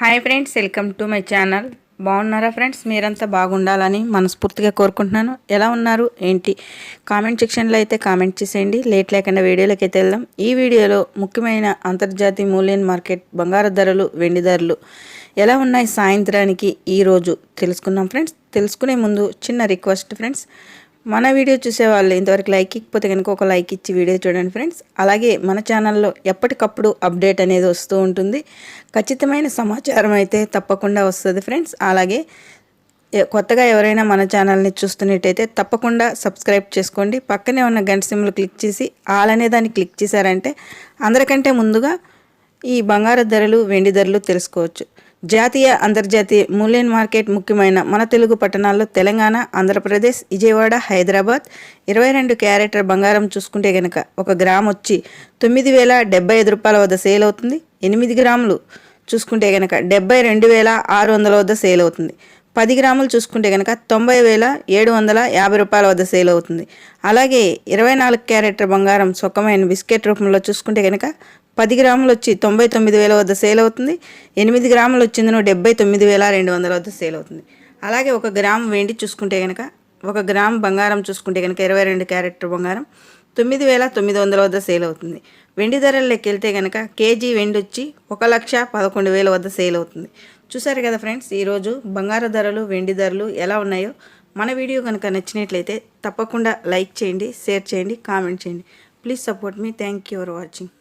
Hi friends welcome to my channel. బాగున్నారా friends? మీరంతా బాగుండాలని మనస్ఫూర్తిగా కోరుకుంటున్నాను. ఎలా ఉన్నారు? ఏంటి? కామెంట్ సెక్షన్లో అయితే కామెంట్ చేసేయండి. లేట్ లేకుండా వీడియోలోకి అయితే వెళ్దాం. ఈ వీడియోలో ముఖ్యమైన అంతర్జాతీయ మూల్యం మార్కెట్ బంగారు ధరలు వెండి ధరలు ఎలా ఉన్నాయి సాయంత్రానికి? ఈరోజు తెలుసుకుందాం ఫ్రెండ్స్. తెలుసుకునే ముందు చిన్న రిక్వెస్ట్ ఫ్రెండ్స్. మన వీడియో చూసే వాళ్ళు ఇంతవరకు లైక్ ఇకపోతే కనుక ఒక లైక్ ఇచ్చి వీడియో చూడండి ఫ్రెండ్స్. అలాగే మన ఛానల్లో ఎప్పటికప్పుడు అప్డేట్ అనేది వస్తూ ఉంటుంది. ఖచ్చితమైన సమాచారం అయితే తప్పకుండా వస్తుంది ఫ్రెండ్స్. అలాగే కొత్తగా ఎవరైనా మన ఛానల్ని చూస్తున్నట్టయితే తప్పకుండా సబ్స్క్రైబ్ చేసుకోండి. పక్కనే ఉన్న గంట సిమ్లు క్లిక్ చేసి ఆల్ అనే దాన్ని క్లిక్ చేశారంటే అందరికంటే ముందుగా ఈ బంగారు ధరలు వెండి ధరలు తెలుసుకోవచ్చు. జాతీయ అంతర్జాతీయ మూల్యం మార్కెట్ ముఖ్యమైన మన తెలుగు పట్టణాల్లో తెలంగాణ ఆంధ్రప్రదేశ్ విజయవాడ హైదరాబాద్ ఇరవై రెండు క్యారెక్టర్ బంగారం చూసుకుంటే గనక ఒక గ్రామ్ వచ్చి తొమ్మిది వేల డెబ్బై ఐదు రూపాయల వద్ద సేల్ అవుతుంది. ఎనిమిది గ్రాములు చూసుకుంటే గనక డెబ్బై రెండు వేల ఆరు వందల వద్ద సేల్ అవుతుంది. పది గ్రాములు చూసుకుంటే కనుక తొంభై వేల ఏడు వందల యాభై రూపాయల వద్ద సేల్ అవుతుంది. అలాగే ఇరవై నాలుగు క్యారెక్టర్ బంగారం సొక్కమైన బిస్కెట్ రూపంలో చూసుకుంటే కనుక పది గ్రాములు వచ్చి తొంభై తొమ్మిది వేల వద్ద సేల్ అవుతుంది. ఎనిమిది గ్రాములు వచ్చిందినో డెబ్బై తొమ్మిది వేల రెండు వందల వద్ద సేల్ అవుతుంది. అలాగే ఒక గ్రామ్ వెండి చూసుకుంటే కనుక ఒక గ్రామ్ బంగారం చూసుకుంటే కనుక ఇరవై రెండు క్యారెట్ బంగారం తొమ్మిది వేల తొమ్మిది వందల వద్ద సేల్ అవుతుంది. వెండి ధరల్లోకి వెళ్తే కనుక కేజీ వెండి వచ్చి ఒక లక్ష పదకొండు వేల వద్ద సేల్ అవుతుంది. చూసారు కదా ఫ్రెండ్స్ ఈరోజు బంగారు ధరలు వెండి ధరలు ఎలా ఉన్నాయో? మన వీడియో కనుక నచ్చినట్లయితే తప్పకుండా లైక్ చేయండి షేర్ చేయండి కామెంట్ చేయండి. ప్లీజ్ సపోర్ట్ మీ థ్యాంక్ యూ ఫర్ వాచింగ్